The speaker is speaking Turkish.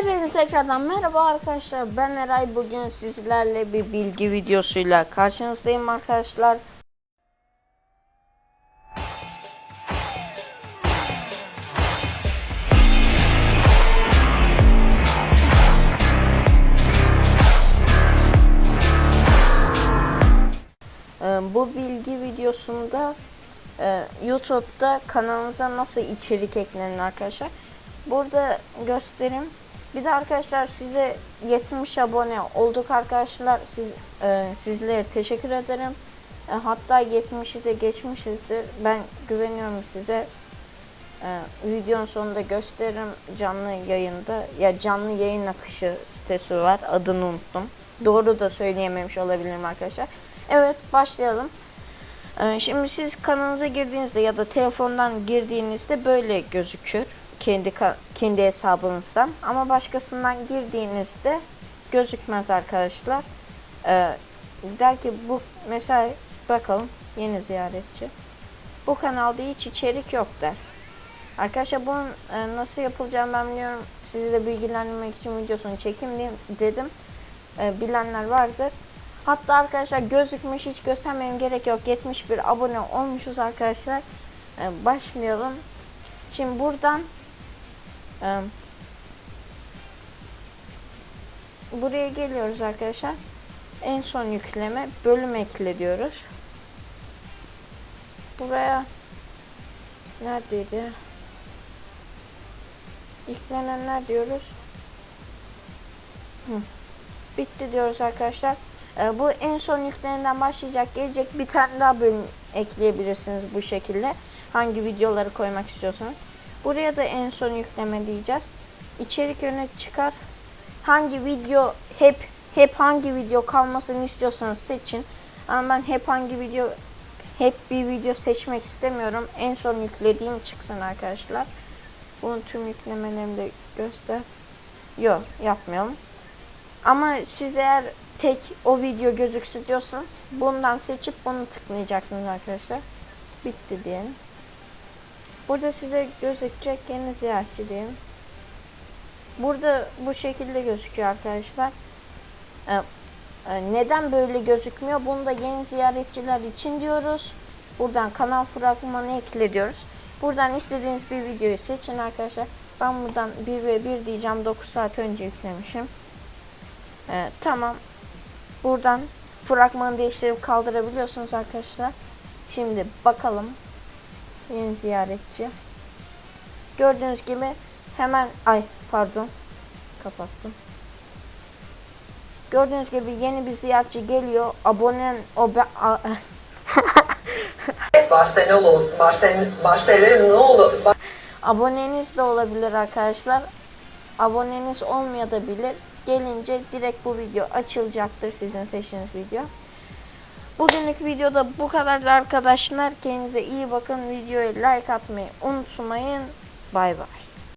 Hepinize tekrardan merhaba arkadaşlar. Ben Eray. Bugün sizlerle bir bilgi videosuyla karşınızdayım arkadaşlar. Ee, Bu bilgi videosunda e, YouTube'da kanalınıza nasıl içerik eklenir arkadaşlar. Burada göstereyim. Bir de arkadaşlar size 70 abone olduk arkadaşlar. Siz e, sizlere teşekkür ederim. E, hatta 70'i de geçmişizdir. Ben güveniyorum size. E, videonun sonunda gösteririm canlı yayında. Ya canlı yayın akışı sitesi var. Adını unuttum. Doğru da söyleyememiş olabilirim arkadaşlar. Evet başlayalım. Ee, Şimdi siz kanalınıza girdiğinizde ya da telefondan girdiğinizde böyle gözükür kendi kendi hesabınızdan ama başkasından girdiğinizde gözükmez arkadaşlar. Ee, der ki bu mesela bakalım yeni ziyaretçi. Bu kanalda hiç içerik yok der. Arkadaşlar bunun e, nasıl yapılacağını ben biliyorum. Sizi de bilgilendirmek için videosunu çekeyim dedim. E, bilenler vardır. Hatta arkadaşlar gözükmüş hiç göstermem gerek yok. 71 abone olmuşuz arkadaşlar. E, başlayalım. Şimdi buradan buraya geliyoruz arkadaşlar. En son yükleme bölüm ekle diyoruz. Buraya neredeydi? Yüklenenler diyoruz. Hı. Bitti diyoruz arkadaşlar. Ee, bu en son yüklenenden başlayacak. Gelecek bir tane daha bölüm ekleyebilirsiniz bu şekilde. Hangi videoları koymak istiyorsanız. Buraya da en son yükleme diyeceğiz. İçerik öne çıkar. Hangi video hep hep hangi video kalmasını istiyorsanız seçin. Ama ben hep hangi video hep bir video seçmek istemiyorum. En son yüklediğim çıksın arkadaşlar. Bunun tüm yüklemelerini de göster. Yok yapmayalım. Ama siz eğer tek o video gözüksün diyorsanız bundan seçip bunu tıklayacaksınız arkadaşlar. Bitti diyelim. Burada size gözükecek yeni ziyaretçi diyelim. Burada bu şekilde gözüküyor arkadaşlar. Ee, e, neden böyle gözükmüyor? Bunu da yeni ziyaretçiler için diyoruz. Buradan kanal fragmanı ekle diyoruz. Buradan istediğiniz bir videoyu seçin arkadaşlar. Ben buradan 1 ve 1 diyeceğim. 9 saat önce yüklemişim. Ee, tamam. Buradan fragmanı değiştirip kaldırabiliyorsunuz arkadaşlar. Şimdi bakalım. Yeni ziyaretçi. Gördüğünüz gibi hemen ay pardon kapattım. Gördüğünüz gibi yeni bir ziyaretçi geliyor. Abonen o be, a- Barcelona, Barcelona, Barcelona, aboneniz de olabilir arkadaşlar. Aboneniz olmayabilir. Gelince direkt bu video açılacaktır sizin seçtiğiniz video. Bugünlük videoda bu kadardı arkadaşlar. Kendinize iyi bakın. Videoya like atmayı unutmayın. Bay bay.